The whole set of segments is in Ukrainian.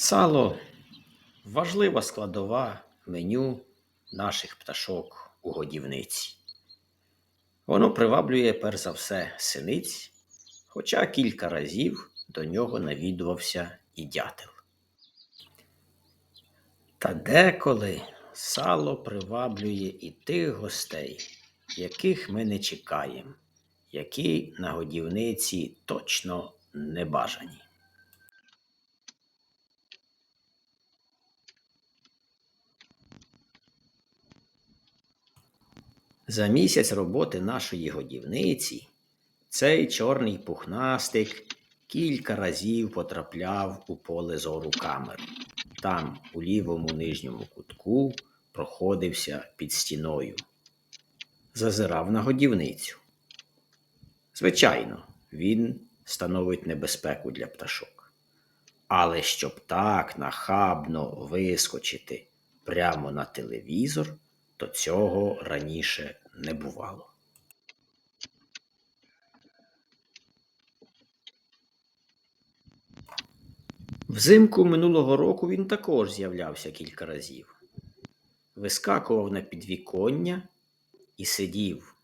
Сало важлива складова меню наших пташок у годівниці. Воно приваблює перш за все синиць, хоча кілька разів до нього навідувався і дятел. Та деколи сало приваблює і тих гостей, яких ми не чекаємо, які на годівниці точно не бажані. За місяць роботи нашої годівниці цей чорний пухнастик кілька разів потрапляв у поле зору камер. Там, у лівому нижньому кутку, проходився під стіною. Зазирав на годівницю. Звичайно, він становить небезпеку для пташок. Але щоб так нахабно вискочити прямо на телевізор, то цього раніше не бувало. Взимку минулого року він також з'являвся кілька разів. Вискакував на підвіконня і сидів,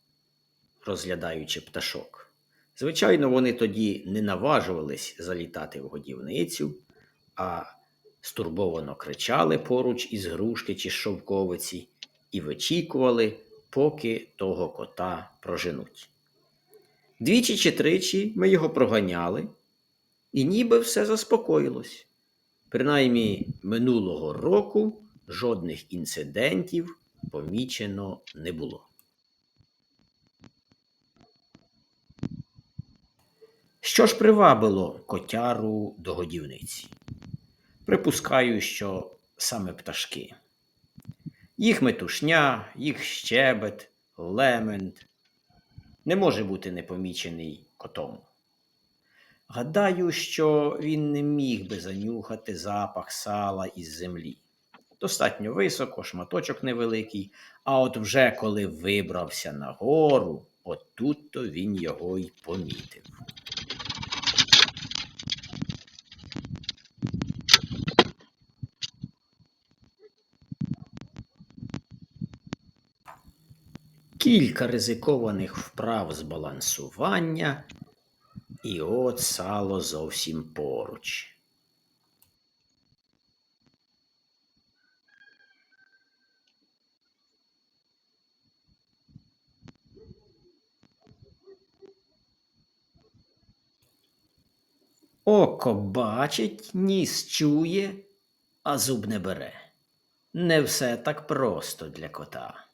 розглядаючи пташок. Звичайно, вони тоді не наважувались залітати в годівницю, а стурбовано кричали поруч із грушки чи шовковиці і вичікували, поки того кота проженуть. Двічі чи тричі ми його проганяли, і ніби все заспокоїлось. Принаймні минулого року жодних інцидентів помічено не було. Що ж привабило котяру до годівниці? Припускаю, що саме пташки. Їх метушня, їх щебет, лемент не може бути непомічений котом. Гадаю, що він не міг би занюхати запах сала із землі. Достатньо високо, шматочок невеликий, а от вже коли вибрався на гору, от тут то він його й помітив. Кілька ризикованих вправ з балансування, і от сало зовсім поруч. Око бачить, ніс чує, а зуб не бере. Не все так просто для кота.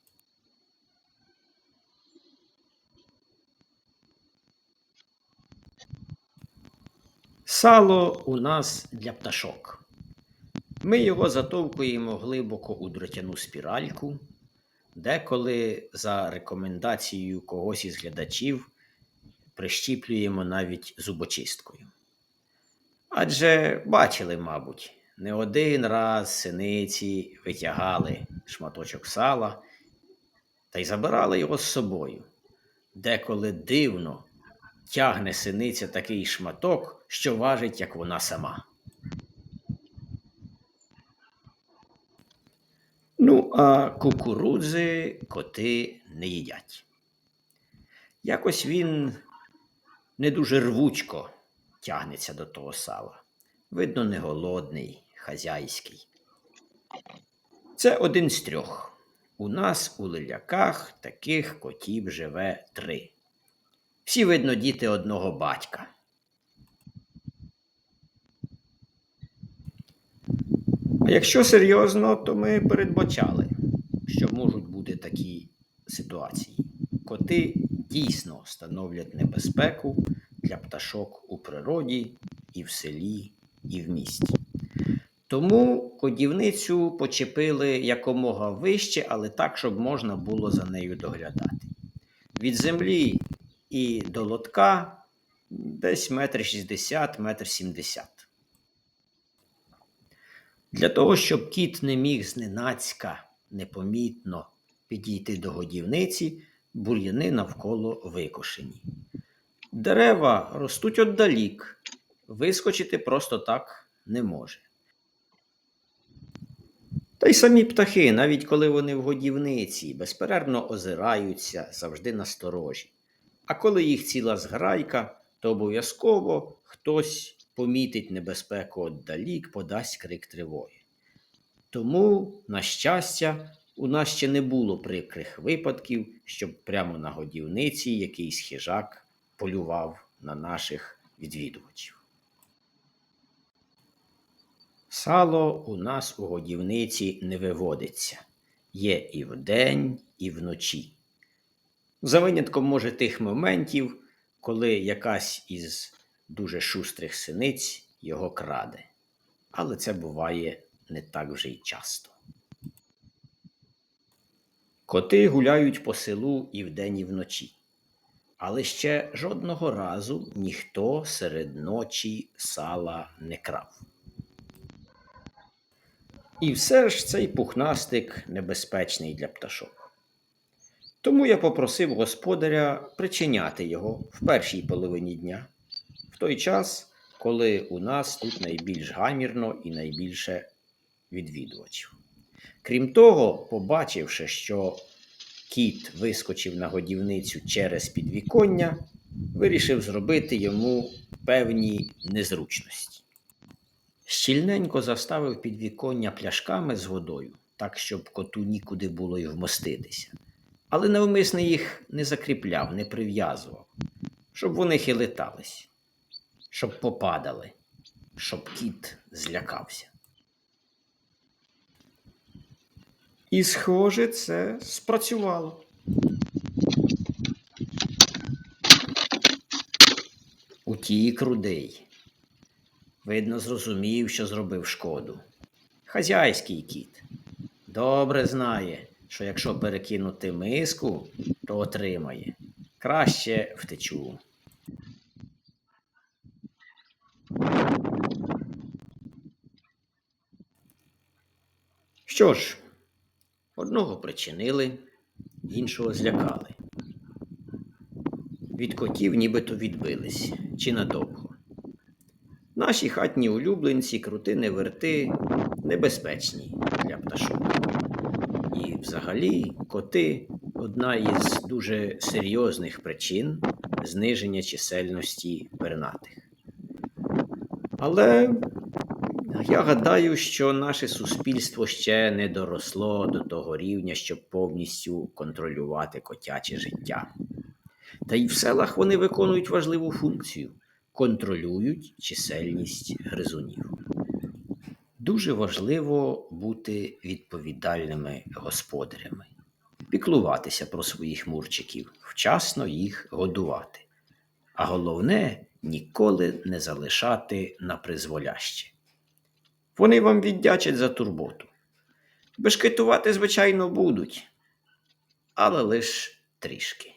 Сало у нас для пташок. Ми його затовкуємо глибоко у дротяну спіральку, деколи за рекомендацією когось із глядачів прищіплюємо навіть зубочисткою. Адже бачили, мабуть, не один раз синиці витягали шматочок сала та й забирали його з собою. Деколи дивно тягне синиця такий шматок, що важить, як вона сама. Ну, а кукурудзи коти не їдять. Якось він не дуже рвучко тягнеться до того сала. Видно, не голодний, хазяйський. Це один з трьох. У нас у лиляках таких котів живе три. Всі, видно, діти одного батька. А якщо серйозно, то ми передбачали, що можуть бути такі ситуації. Коти дійсно становлять небезпеку для пташок у природі, і в селі, і в місті. Тому кодівницю почепили якомога вище, але так, щоб можна було за нею доглядати. Від землі і до лотка десь метр шістдесят, метр сімдесят. Для того, щоб кіт не міг зненацька непомітно підійти до годівниці, бур'яни навколо викошені. Дерева ростуть отдалік, вискочити просто так не може. Та й самі птахи, навіть коли вони в годівниці, безперервно озираються, завжди насторожі. А коли їх ціла зграйка, то обов'язково хтось помітить небезпеку отдалік, подасть крик тривоги. Тому, на щастя, у нас ще не було прикрих випадків, щоб прямо на годівниці якийсь хижак полював на наших відвідувачів. Сало у нас у годівниці не виводиться. Є і вдень, і вночі. За винятком, може, тих моментів, коли якась із дуже шустрих синиць його краде. Але це буває не так вже й часто. Коти гуляють по селу і вдень, і вночі. Але ще жодного разу ніхто серед ночі сала не крав. І все ж цей пухнастик небезпечний для пташок. Тому я попросив господаря причиняти його в першій половині дня, той час, коли у нас тут найбільш гамірно і найбільше відвідувачів. Крім того, побачивши, що кіт вискочив на годівницю через підвіконня, вирішив зробити йому певні незручності. Щільненько заставив підвіконня пляшками з водою, так, щоб коту нікуди було й вмоститися, але навмисно їх не закріпляв, не прив'язував, щоб вони хилитались, щоб попадали, щоб кіт злякався. І, схоже, це спрацювало. Утік рудий. Видно, зрозумів, що зробив шкоду. Хазяйський кіт. Добре знає, що якщо перекинути миску, то отримає. Краще втечу. Що ж, одного причинили, іншого злякали. Від котів нібито відбились, чи надовго. Наші хатні улюбленці, крути не верти, небезпечні для пташок. І взагалі коти одна із дуже серйозних причин зниження чисельності пернатих. Але я гадаю, що наше суспільство ще не доросло до того рівня, щоб повністю контролювати котяче життя. Та й в селах вони виконують важливу функцію контролюють чисельність гризунів. Дуже важливо бути відповідальними господарями, піклуватися про своїх мурчиків, вчасно їх годувати. А головне ніколи не залишати на призволяще. Вони вам віддячать за турботу. Бешкетувати, звичайно, будуть, але лиш трішки.